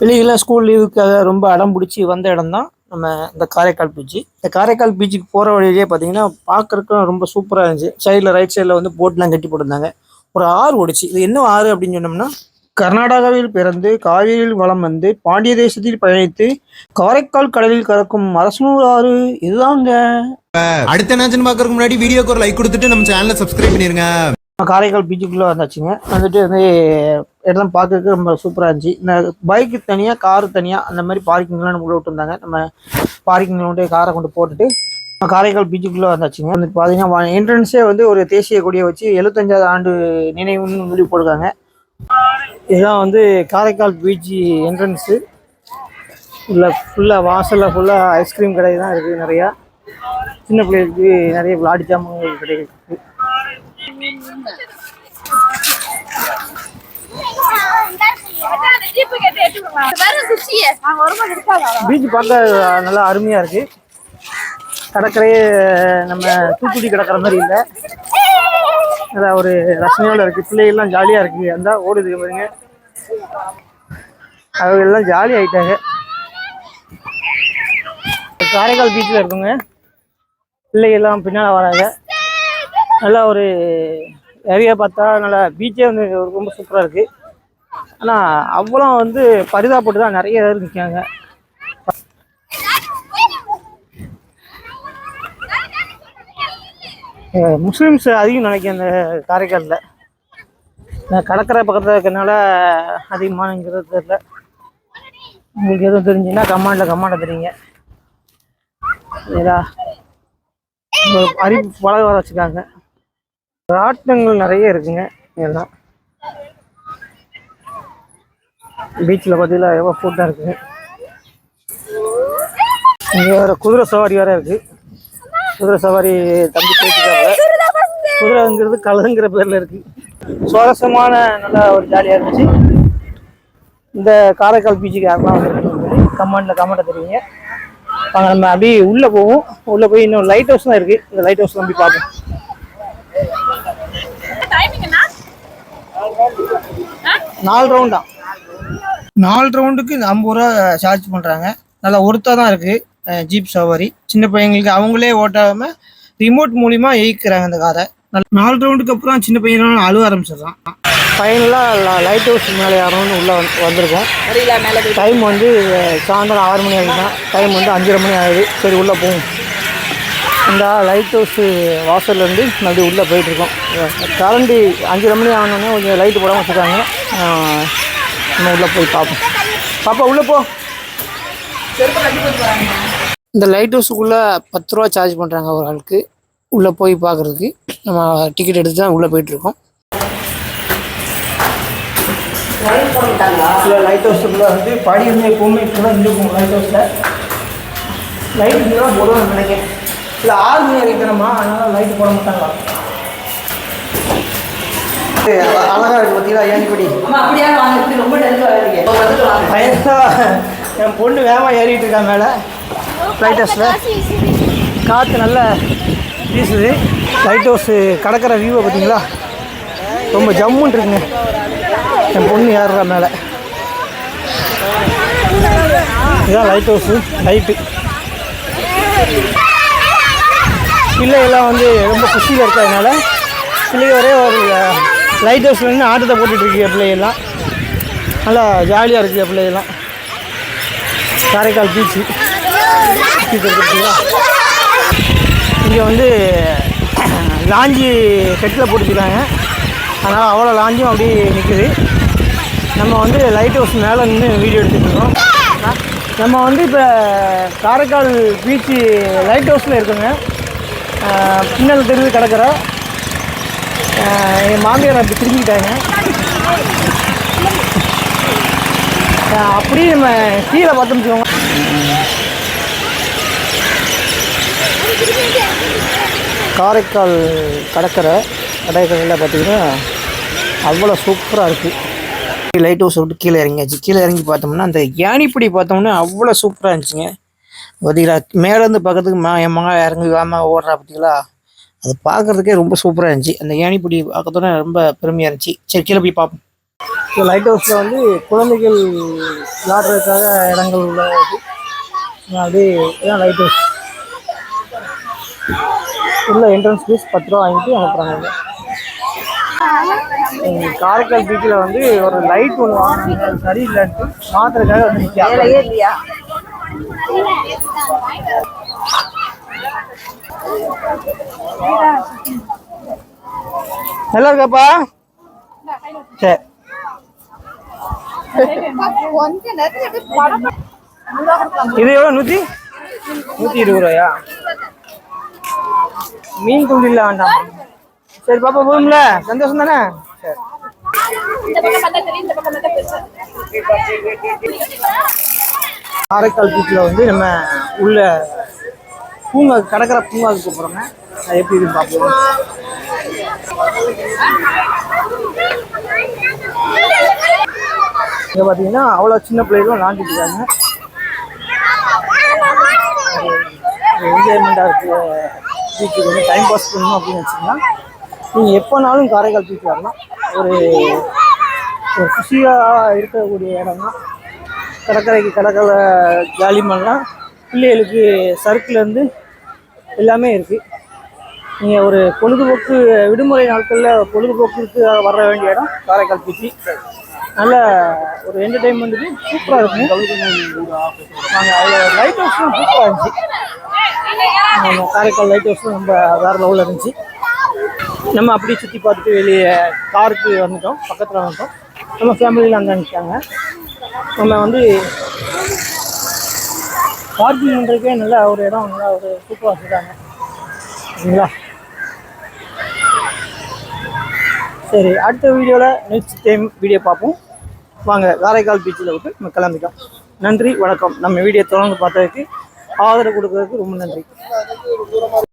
பிள்ளைகள்லாம் ஸ்கூல் லீவுக்காக ரொம்ப அடம் பிடிச்சி வந்த இடம் தான் நம்ம இந்த காரைக்கால் பீச் இந்த காரைக்கால் பீச்சுக்கு போகிற வழியிலேயே பார்த்தீங்கன்னா பார்க்கறதுக்கு ரொம்ப சூப்பராக இருந்துச்சு. சைடில் ரைட் சைடில் வந்து போட்லாம் கட்டி போட்டிருந்தாங்க. ஒரு ஆறு ஓடிச்சு. இது என்ன ஆறு அப்படின்னு சொன்னோம்னா கர்நாடகாவில் பிறந்து காவிரியில் வளம் வந்து பாண்டிய தேசத்தில் பயணித்து காரைக்கால் கடலில் கறக்கும் அரசனூர் ஆறு இதுதாங்க. அடுத்த நேச்சன் பார்க்கறதுக்கு முன்னாடி வீடியோக்கு ஒரு லைக் கொடுத்துட்டு நம்ம சேனலை சப்ஸ்கிரைப் பண்ணிருங்க. காரைக்கால் பீச்சுக்குள்ளே வந்தாச்சுங்க. வந்துட்டு வந்து இடம் பார்க்கறதுக்கு ரொம்ப சூப்பராக இருந்துச்சு. இந்த பைக்கு தனியாக காரு தனியாக அந்த மாதிரி பார்க்கிங்லாம் நம்ம விட்டு நம்ம பார்க்கிங்கில் கொண்டு காரை கொண்டு போட்டுட்டு காரைக்கால் பீச்சுக்குள்ளே வந்தாச்சுங்க. வந்து பார்த்தீங்கன்னா என்ட்ரன்ஸே வந்து ஒரு தேசிய கொடியை வச்சு எழுபத்தஞ்சாவது ஆண்டு நினைவுன்னு சொல்லி போட்டிருக்காங்க. இதுதான் வந்து காரைக்கால் பீச் என்ட்ரன்ஸு உள்ள ஃபுல்லாக வாசலில் ஃபுல்லாக ஐஸ்கிரீம் கடை தான் இருக்குது நிறையா. சின்ன பிள்ளைகளுக்கு நிறைய விளாடி ஜாமான்கள் கடைகள் இருக்குது பீச் பார்க்க நல்லா அருமையாக இருக்கு. கடற்கரையே நம்ம தூத்துக்குடி கிடக்கிற மாதிரி இல்லை. நல்லா ஒரு ரசனையோட இருக்கு. பிள்ளைகள்லாம் ஜாலியாக இருக்கு. அந்த ஓடுது பாருங்க. அவங்க எல்லாம் ஜாலி ஆயிட்டாங்க. காரைக்கால் பீச்சில் இருக்குங்க. பிள்ளைகள்லாம் பின்னால் வராங்க. நல்லா ஒரு ஏரியா பார்த்தா நல்லா பீச்சே வந்து ரொம்ப சூப்பராக இருக்குது ஆனால் அவ்வளோ வந்து பரிதாப்பட்டு தான் நிறைய பேர் நிற்காங்க முஸ்லீம்ஸ் அதிகம் நினைக்கிறேன் இந்த காரைக்காலில். நான் கடற்கரை பக்கத்தில் இருக்கிறனால அதிகமானங்கிறது தெரில உங்களுக்கு எதுவும் தெரிஞ்சுன்னா கமாண்டில் கமாண்ட தெரியுங்க சரிங்களா அறிவு பழக வர வச்சுருக்காங்க ராட்டினங்கள் நிறைய இருக்குங்க இதெல்லாம் பீச்சில் பார்த்தீங்கன்னா எவ்வளோ ஃபுட்டாக இருக்குங்க. இங்கே வேறு குதிரை சவாரி வேறு இருக்குது குதிரை சவாரி தம்பி போயிட்டு குதிரைங்கிறது கழுதுங்கிற பேரில் இருக்குது சுவாரஸ்யமான நல்லா ஒரு ஜாலியாக இருந்துச்சு. இந்த காரைக்கால் பீச்சுக்கு யாரெல்லாம் வந்து கமெண்டில் கமெண்ட்டை தெரியுங்க வாங்க நம்ம அப்படியே உள்ளே போவோம். உள்ளே போய் இன்னும் லைட் ஹவுஸ் தான் இருக்குது இந்த லைட் ஹவுஸ் நம்பி பார்ப்போம். நாலு ரவுண்டா நாலு ரவுண்டுக்கு ஐம்பது ரூபா சார்ஜ் பண்ணுறாங்க நல்லா ஒருத்தா தான் இருக்குது ஜீப் சவாரி. சின்ன பையங்களுக்கு அவங்களே ஓட்டாமல் ரிமோட் மூலிமா இயக்குறாங்க அந்த காரை. நல்ல- நாலு ரவுண்டுக்கு அப்புறம் சின்ன பையனாலும் அழுவ ஆரம்பிச்சிடுறான். ஃபைனலாக லைட் ஹவுஸ் மேலே யாரும் உள்ளே வந்து வந்திருக்கோம். டைம் வந்து சாயந்தரம் ஆறு மணி ஆகுது தான் டைம் வந்து அஞ்சரை மணி ஆகுது. சரி உள்ளே போவோம். இந்த லைட் ஹவுஸ் வாசல்லேருந்து மறுபடியும் உள்ளே போயிட்டுருக்கோம் கரண்டி அஞ்சரை மணி ஆனோடனே கொஞ்சம் லைட்டு போடாமல் வச்சுருக்காங்க. நம்ம உள்ளே போய் பார்ப்போம். பாப்பா உள்ளே போ. இந்த லைட் ஹவுஸுக்குள்ளே பத்து ரூபா சார்ஜ் பண்ணுறாங்க ஒரு ஆளுக்கு. உள்ளே போய் பார்க்குறதுக்கு. நம்ம டிக்கெட் எடுத்து தான் உள்ளே போயிட்டுருக்கோம் லைட் ஹவுஸுக்குள்ளே வந்து படி வந்து எப்போவுமே இப்படி இருக்கும் லைட் ஹவுஸில் லைட் தான் போடுவாங்க நினைக்கிறேன். இல்லை ஆறு மணி அடிக்கணுமா அதனால லைட் போட மாட்டாங்களா? அழகா இருக்கு பார்த்தீங்களா ஏன்குடி பயங்கரமா என் பொண்ணு வேகமாக ஏறிட்டு இருக்கா மேலே. லைட் ஹவுஸில் காற்று நல்லா வீசுது. லைட் ஹவுஸு கடற்கரை வியூவை பார்த்தீங்களா ரொம்ப ஜம்முன்னு இருக்குங்க. என் பொண்ணு ஏறுறா மேலே? இதுதான் லைட் ஹவுஸு லைட்டு பிள்ளைகள்லாம் வந்து ரொம்ப குஷியில் இருக்கிறதுனால பிள்ளைங்க ஒரே ஒரு லைட் ஹவுஸில் ஆட்டத்தை போட்டுட்டு பிள்ளைகள்லாம். நல்லா ஜாலியாக இருக்குது பிள்ளைகள்லாம். காரைக்கால் பீச்சு. இங்கே வந்து லாஞ்சி கெட்டில் போட்டுக்கிறாங்க அதனால் அவ்வளோ லாஞ்சும் அப்படியே நிற்குது நம்ம வந்து லைட் ஹவுஸ் மேலே நின்று வீடியோ எடுத்துகிட்டு நம்ம வந்து இப்போ காரைக்கால் பீச்சு லைட் ஹவுஸில் இருக்கோங்க. பின்னல் தெரிஞ்சு கிடக்குறோம். என் மாமியார் அப்படி திரும்பிக்கிட்டாங்க அப்படியே நம்ம கீழே பார்த்தோம்னு வச்சுக்கோங்க. காரைக்கால் கடற்கரை கடற்கரையில் பார்த்தீங்கன்னா அவ்வளோ சூப்பராக இருக்குது லைட் ஹவுஸ் விட்டு கீழே இறங்கியாச்சு. கீழே இறங்கி பார்த்தோம்னா அந்த யானிப்படி பார்த்தோம்னா அவ்வளோ சூப்பராக இருந்துச்சுங்க. பார்த்தீங்களா மேலேருந்து பக்கத்துக்கு மா என் மகன் இறங்கி வேமா ஓடுறா பார்த்தீங்களா அது பார்க்கறதுக்கே ரொம்ப சூப்பராக இருந்துச்சு. அந்த யானிப்படி பார்க்கறதோட ரொம்ப பெருமையாக இருந்துச்சு. சரி கீழே போய் பார்ப்போம். ஸோ லைட் ஹவுஸில் வந்து குழந்தைகள் விளையாடுறதுக்காக இடங்கள் உள்ள இது. அது இதான் லைட் ஹவுஸ் உள்ள என்ட்ரன்ஸ் ஃபீஸ் பத்து ரூபா வாங்கிட்டு அனுப்புகிறாங்க காரைக்கால் பீச்சில் வந்து ஒரு லைட் ஒன்று வாங்கினாங்க சரியில்லைன்ட்டு மாத்திரக்காக வந்து இல்லையா? நல்லா இருக்காப்பா சரி இது எவ்வளோ நூற்றி நூற்றி இருபது ரூபாயா? மீன் துண்டில் வேண்டாம். சரி பாப்பா போதும்ல சந்தோஷம் தானே? சரி. காரைக்கால் பீச்சில் வந்து நம்ம உள்ள பூங்கா கடற்கரை பூங்காவுக்கு போகிறோங்க எப்படி இருக்கு பார்ப்போம். இங்கே பார்த்தீங்கன்னா அவ்வளோ சின்ன பிள்ளைகளும் விளாண்டுட்டு இருக்காங்க. என்ஜாய்மெண்ட்டாக இருக்குது பீச்சுக்கு வந்து டைம் பாஸ் பண்ணணும் அப்படின்னு வச்சிங்கன்னா நீங்கள் எப்போனாலும் காரைக்கால் பீச் வரலாம். ஒரு ஒரு குஷியாக இருக்கக்கூடிய இடம் தான் கடற்கரைக்கு கடற்கரை ஜாலி பண்ணலாம் பிள்ளைகளுக்கு சறுக்குலேருந்து எல்லாமே இருக்குது நீங்கள் ஒரு பொழுதுபோக்கு விடுமுறை நாட்களில் பொழுதுபோக்குக்கு வர வேண்டிய இடம் காரைக்கால் பீச்சு. நல்ல ஒரு என்டர்டெயின்மெண்ட்டுக்கு சூப்பராக இருக்கும். நாங்கள் அதில் லைட் ஹவுஸ்லாம் சூப்பராக இருந்துச்சு. காரைக்கால் லைட் ஹவுஸும் ரொம்ப வேறு லெவலில் இருந்துச்சு. நம்ம அப்படியே சுற்றி பார்த்துட்டு வெளியே காருக்கு வந்துட்டோம். பக்கத்தில் வந்துட்டோம். நம்ம ஃபேமிலியில் அங்கே நிற்காங்க நம்ம வந்து பார்க்கிங் பண்ணுறதுக்கே நல்ல ஒரு இடம் நல்லா ஒரு சூப்பராக வச்சுருக்காங்க. சரிங்களா? சரி அடுத்த வீடியோவில் நெக்ஸ்ட் டைம் வீடியோ பார்ப்போம். வாங்க காரைக்கால் பீச்சில் விட்டு நம்ம கிளம்பிட்டோம் நன்றி வணக்கம். நம்ம வீடியோ தொடர்ந்து பார்த்ததுக்கு ஆதரவு கொடுக்கறதுக்கு ரொம்ப நன்றி.